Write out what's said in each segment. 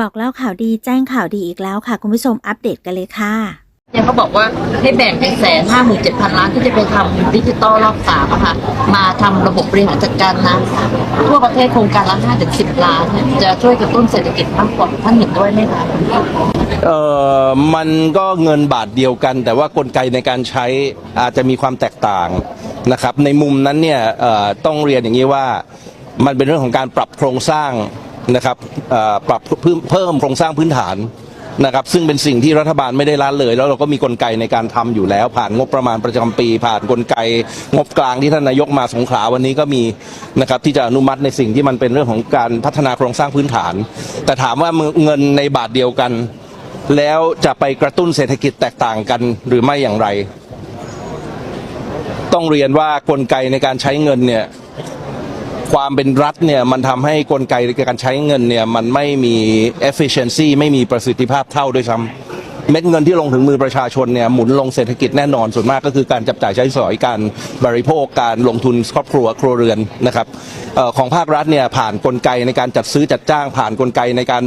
บอกเล่าข่าวดีแจ้งข่าวดีอีกแล้วค่ะ คุณผู้ชมอัปเดตกันเลยค่ะเนี่ยเขาบอกว่าให้แบ่งเป็นแสนห้าหมื่นเจ็ดพันล้านที่จะไปทำดิจิตอลรอบสามอะค่ะมาทำระบบบริหารจัดการน้ำทั่วประเทศโครงการละห้าถึงสิบล้านเนี่ยจะช่วยกระตุ้นเศรษฐกิจมากกว่าท่านเห็นด้วยไหมคะเอ่อมันก็เงินบาทเดียวกัน แต่ว่ากลไกในการใช้อาจจะมีความแตกต่างนะครับ ในมุมนั้นเนี่ยเอ่อต้องเรียนอย่างนี้ว่ามันเป็นเรื่องของการปรับโครงสร้าง นะครับปรับเพิ่มเพิ่มโครงสร้างพื้นฐานนะครับซึ่งเป็นสิ่งที่รัฐบาลไม่ได้ละเลย แล้วเราก็มีกลไกในการทำอยู่แล้ว ผ่านงบประมาณประจำปี ผ่านกลไก งบกลางที่ท่านนายกมาสงขลาวันนี้ก็มีนะครับที่จะอนุมัติในสิ่งที่มันเป็นเรื่องของการพัฒนาโครงสร้างพื้นฐาน แต่ถามว่าเงินในบาทเดียวกัน แล้วจะไปกระตุ้นเศรษฐกิจแตกต่างกันหรือไม่อย่างไร ต้องเรียนว่ากลไกในการใช้เงินเนี่ย ความเป็นรัฐเนี่ยมันทำให้กลไกในการใช้เงินเนี่ยมันไม่มี efficiency ไม่มีประสิทธิภาพเท่าด้วยซ้ำเม็ดเงินที่ลงถึงมือประชาชนเนี่ยหมุนลงเศรษฐกิจแน่นอนส่วนมากก็คือการจับจ่ายใช้สอยการบริโภคการลงทุนครอบครัวครัวเรือนนะครับเออของภาครัฐเนี่ยผ่านกลไกในการจัดซื้อจัดจ้างผ่านกลไกในการ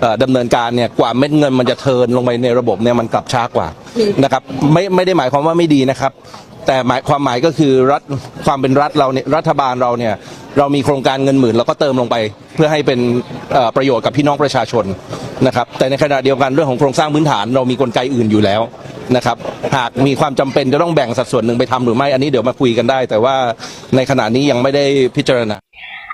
เอ่อดำเนินการเนี่ยกว่าเม็ดเงินมันจะเทิร์นลงไปในระบบเนี่ยมันกลับช้ากว่านะครับไม่ไม่ได้หมายความว่าไม่ดีนะครับ แต่หมายความหมายก็คือรัฐความเป็นรัฐเราเนี่ยรัฐบาลเราเนี่ยเรามีโครงการเงินหมื่นเราก็เติมลงไป เพื่อให้เป็นประโยชน์กับพี่น้องประชาชนนะครับแต่ในขณะเดียวกันเรื่องของโครงสร้างพื้นฐานเรามีกลไกอื่นอยู่แล้วนะครับหากมีความจำเป็นจะต้องแบ่งสัดส่วนหนึ่งไปทำหรือไม่อันนี้เดี๋ยวมาคุยกันได้ แต่ว่าในขณะนี้ยังไม่ได้พิจารณา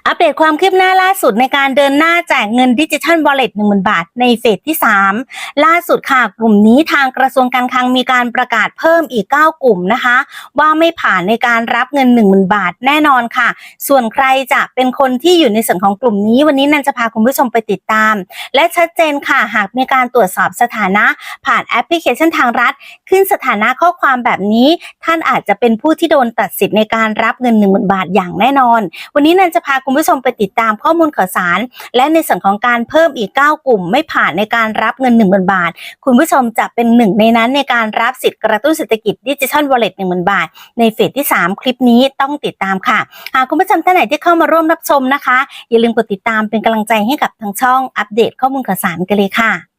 อัปเดตความคืบหน้าล่าสุดในการเดินหน้าแจกเงินดิจิทัลวอลเลตหนึ่งหมื่นบาทในเฟสที่ 3 ล่าสุดค่ะ กลุ่มนี้ทางกระทรวงการคลังมีการประกาศเพิ่มอีก 9 กลุ่มนะคะ ว่าไม่ผ่านในการรับเงิน 1 0,000 บาทแน่นอนค่ะ ส่วนใครจะเป็นคนที่อยู่ในส่วนของกลุ่มนี้วันนี้นันจะพาคุณผู้ชมไปติดตาม และชัดเจนค่ะหากมีการตรวจสอบสถานะ ผ่านแอปพลิเคชันทางรัฐ ขึ้นสถานะข้อความแบบนี้ ท่านอาจจะเป็นผู้ที่โดนตัดสิทธิ์ในการรับเงิน 1 0,000 บาทอย่างแน่นอน วันนี้นันจะพาคุณผู้ชมไปติดตามข้อมูลข่าวสาร และในส่วนของการเพิ่มอีก 9 กลุ่มไม่ผ่านในการรับเงิน1 0,000 บาท คุณผู้ชมจะเป็นหนึ่งในนั้นในการรับสิทธิ์กระตุ้นเศรษฐกิจดิจิทัลวอลเล็ต1 0,000บาท ในเฟสที่ 3 คลิปนี้ต้องติดตามค่ะหากคุณผู้ชมท่านไหนที่เข้ามาร่วมรับชมนะคะ อย่าลืมกดติดตามเป็นกำลังใจให้กับทางช่องอัปเดตข้อมูลข่าวสารกันเลยค่ะ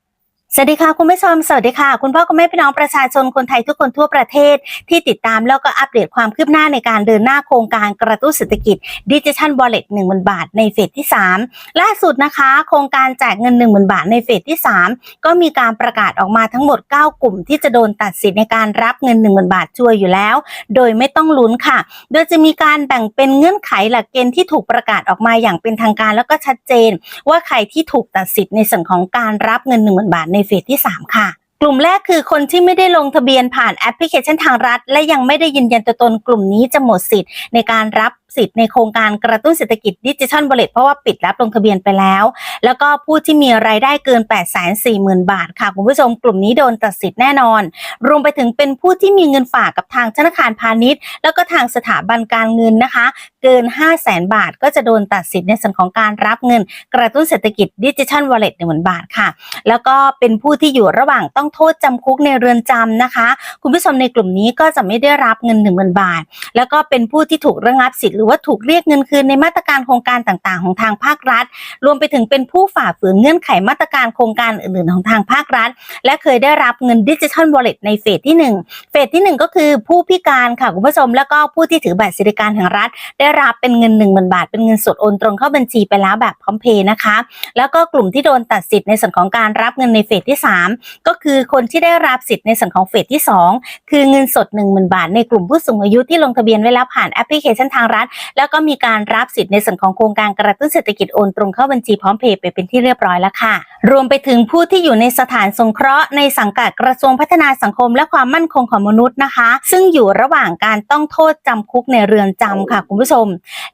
สวัสดีค่ะคุณผู้ชมสวัสดีค่ะ คุณพ่อคุณแม่พี่น้องประชาชนคนไทยทุกคนทั่วประเทศที่ติดตามแล้วก็อัปเดตความคืบหน้าในการเดินหน้าโครงการกระตุ้นเศรษฐกิจดิจิทัลวอลเล็ต1 0,000บาทในเฟสที่ 3 ล่าสุดนะคะ โครงการแจกเงิน1 0,000 บาทในเฟสที่ 3 ก็มีการประกาศออกมาทั้งหมด 9 กลุ่ม ที่จะโดนตัดสิทธิ์ในการรับเงิน 1 0,000 บาทช่วยอยู่แล้ว โดยไม่ต้องลุ้นค่ะ โดยจะมีการแบ่งเป็นเงื่อนไขหลักเกณฑ์ที่ถูกประกาศออกมาอย่างเป็นทางการแล้วก็ชัดเจน ว่าใครที่ถูกตัดสิทธิ์ในส่วนของการรับเงิน 1 0,000 บาทในเฟสที่ 3 ค่ะ กลุ่มแรกคือคนที่ไม่ได้ลงทะเบียนผ่านแอปพลิเคชันทางรัฐ และยังไม่ได้ยืนยันตัวตนกลุ่มนี้จะหมดสิทธิ์ในการรับ สิทธิ์ในโครงการกระตุ้นเศรษฐกิจดิจิทัลวอลเลตเพราะว่าปิดรับลงทะเบียนไปแล้ว แล้วก็ผู้ที่มีรายได้เกิน 8 4 0 0 0 0 บาทค่ะ คุณผู้ชมกลุ่มนี้โดนตัดสิทธิ์แน่นอน รวมไปถึงเป็นผู้ที่มีเงินฝากกับทางธนาคารพาณิชย์ แล้วก็ทางสถาบันการเงินนะคะ เกิน 5 0 0แสนบาท ก็จะโดนตัดสิทธิ์ในส่วนของการรับเงิน กระตุ้นเศรษฐกิจดิจิทัลวอลเล็ตหนึ่งหมื่นบาทค่ะ แล้วก็เป็นผู้ที่อยู่ระหว่างต้องโทษจำคุกในเรือนจำนะคะ คุณผู้ชมในกลุ่มนี้ก็จะไม่ได้รับเงิน 1 0,000 บาท แล้วก็เป็นผู้ที่ถูกระงับสิทธิ์รือว่าถูกเรียกเงินคืนในมาตรการโครงการต่างๆ ของทางภาครัฐ รวมไปถึงเป็นผู้ฝ่าฝืนเงื่อนไขมาตรการโครงการอื่นๆของทางภาครัฐ และเคยได้รับเงินดิจิทัลวอลเล็ตในเฟสที่ 1 เฟสที่ 1 ก็คือผู้พิการค่ะคุณผู้ชมแล้วก็ผู้ที่ถือบัตรสวัสดิการแห่งรัฐ ได้รับเป็นเงิน1 0,000บาท เป็นเงินสดโอนตรงเข้าบัญชีไปแล้วแบบพร้อมเพย์นะคะ แล้วก็กลุ่มที่โดนตัดสิทธิ์ในส่วนของการรับเงินในเฟสที่ 3 ก็คือคนที่ได้รับสิทธิ์ในส่วนของเฟสที่ 2 คือเงินสด10,000 บาท ในกลุ่มผู้สูงอายุที่ลงทะเบียนไว้แล้วผ่านแอปพลิเคชันทางรัฐแล้วก็มีการรับสิทธิ์ในส่วนของโครงการกระตุ้นเศรษฐกิจโอนตรงเข้าบัญชีพร้อมเพย์ไปเป็นที่เรียบร้อยแล้วค่ะ รวมไปถึงผู้ที่อยู่ในสถานสงเคราะห์ในสังกัดกระทรวงพัฒนาสังคม และความมั่นคงของมนุษย์นะคะ ซึ่งอยู่ระหว่างการต้องโทษจำคุกในเรือนจำค่ะคุณผู้ชม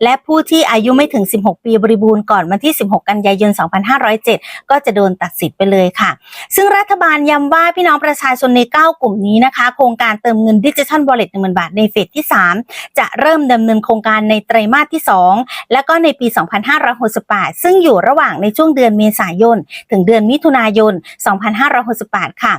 และผู้ที่อายุไม่ถึง 16 ปีบริบูรณ์ก่อนวันที่ 16 กันยายน 2507 ก็จะโดนตัดสิทธิ์ไปเลยค่ะ ซึ่งรัฐบาลย้ำว่าพี่น้องประชาชนใน 9 กลุ่มนี้นะคะ โครงการเติมเงินดิจิทัลวอลเล็ต1,000บาทในเฟสที่ 3 จะเริ่มดำเนินโครงการในไตรมาสที่ 2 และก็ในปี 2568 ซึ่งอยู่ระหว่างในช่วงเดือนเมษายน ถึงเดือนมิถุนายน 2568 ค่ะ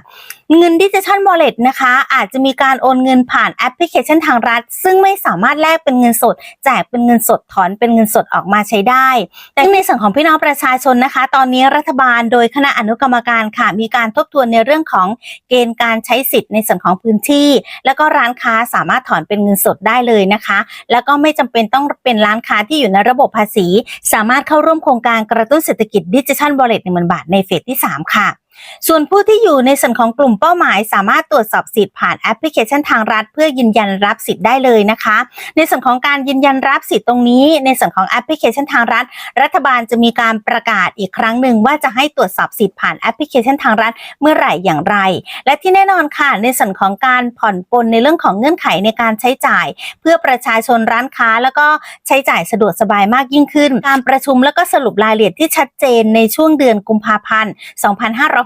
เงินดิจิทัล Wallet นะคะ อาจจะมีการโอนเงินผ่านแอปพลิเคชันทางรัฐ ซึ่งไม่สามารถแลกเป็นเงินสด แจกเป็นเงินสดถอนเป็นเงินสดออกมาใช้ได้ แต่ในส่วนของพี่น้องประชาชนนะคะ ตอนนี้รัฐบาลโดยคณะอนุกรรมการค่ะ มีการทบทวนในเรื่องของเกณฑ์การใช้สิทธิ์ในส่วนของพื้นที่ แล้วก็ร้านค้าสามารถถอนเป็นเงินสดได้เลยนะคะ แล้วก็ไม่จำเป็นต้องเป็นร้านค้าที่อยู่ในระบบภาษี สามารถเข้าร่วมโครงการกระตุ้นเศรษฐกิจดิจิทัล Wallet 1 0,000บาทในเฟสที่ 3 ค่ะ ส่วนผู้ที่อยู่ในส่วนของกลุ่มเป้าหมายสามารถตรวจสอบสิทธิ์ผ่านแอปพลิเคชันทางรัฐ เพื่อยืนยันรับสิทธิ์ได้เลยนะคะ ในส่วนของการยืนยันรับสิทธิ์ตรงนี้ ในส่วนของแอปพลิเคชันทางรัฐ รัฐบาลจะมีการประกาศอีกครั้งหนึ่งว่าจะให้ตรวจสอบสิทธิ์ผ่านแอปพลิเคชันทางรัฐเมื่อไหร่อย่างไร และที่แน่นอนค่ะในส่วนของการผ่อนปลนในเรื่องของเงื่อนไขในการใช้จ่าย เพื่อประชาชนร้านค้า แล้วก็ใช้จ่ายสะดวกสบายมากยิ่งขึ้น การประชุมแล้วก็สรุปรายละเอียดที่ชัดเจนในช่วงเดือนกุมภาพันธ์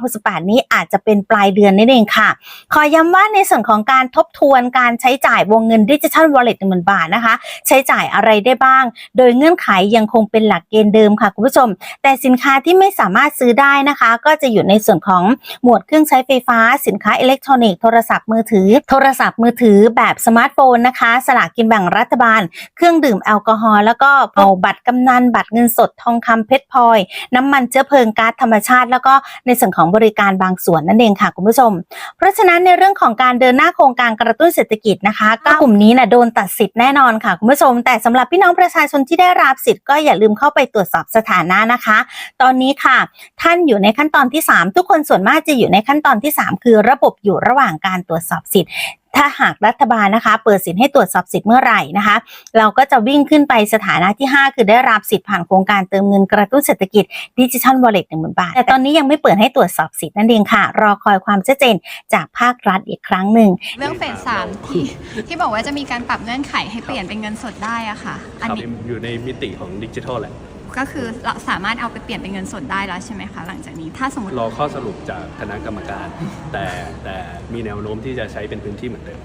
2568 นี้อาจจะเป็นปลายเดือนนั่นเองค่ะ ขอย้ำว่าในส่วนของการทบทวนการใช้จ่ายวงเงินดิจิทัลวอลเล็ตหนึ่งหมื่นบาทนะคะ ใช้จ่ายอะไรได้บ้าง โดยเงื่อนไขยังคงเป็นหลักเกณฑ์เดิมค่ะคุณผู้ชม แต่สินค้าที่ไม่สามารถซื้อได้นะคะ ก็จะอยู่ในส่วนของหมวดเครื่องใช้ไฟฟ้า สินค้าอิเล็กทรอนิกส์โทรศัพท์มือถือ โทรศัพท์มือถือแบบสมาร์ทโฟนนะคะ สลากกินแบ่งรัฐบาล เครื่องดื่มแอลกอฮอล์แล้วก็เอาบัตรกำนันบัตรเงินสดทองคำเพชรพลอย น้ำมันเชื้อเพลิงก๊าซธรรมชาติ แล้วก็ในส่วนของบริการบางส่วนนั่นเองค่ะคุณผู้ชม เพราะฉะนั้นในเรื่องของการเดินหน้าโครงการกระตุ้นเศรษฐกิจนะคะก็กลุ่มนี้นะโดนตัดสิทธิ์แน่นอนค่ะคุณผู้ชม แต่สำหรับพี่น้องประชาชนที่ได้รับสิทธิ์ก็อย่าลืมเข้าไปตรวจสอบสถานะนะคะ ตอนนี้ค่ะ ท่านอยู่ในขั้นตอนที่ 3 ทุกคนส่วนมากจะอยู่ในขั้นตอนที่ 3 คือระบบอยู่ระหว่างการตรวจสอบสิทธิ์ ถ้าหากรัฐบาลนะคะ เปิดสิทธิ์ให้ตรวจสอบสิทธิ์เมื่อไหร่นะคะ เราก็จะวิ่งขึ้นไปสถานะที่ 5 คือได้รับสิทธิ์ผ่านโครงการเติมเงินกระตุ้นเศรษฐกิจดิจิทัลวอลเล็ตหนึ่งหมื่นบาท แต่ตอนนี้ยังไม่เปิดให้ตรวจสอบสิทธิ์นั่นเองค่ะ รอคอยความชัดเจนจากภาครัฐอีกครั้งหนึ่ง เรื่องเฟสสามที่ที่บอกว่าจะมีการปรับเงื่อนไขให้เปลี่ยนเป็นเงินสดได้อะค่ะ อันครับนี้ อยู่ในมิติของดิจิทัลแหละ ก็คือเราสามารถเอาไปเปลี่ยนเป็นเงินสดได้แล้วใช่ไหมคะหลังจากนี้ถ้าสมมติรอข้อสรุปจากคณะกรรมการ แต่แต่มีแนวโน้มที่จะใช้เป็นพื้นที่เหมือนเดิม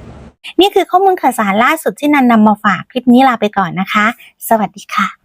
นี่คือข้อมูลข่าวสารล่าสุดที่นันนำมาฝากคลิปนี้ลาไปก่อนนะคะ สวัสดีค่ะ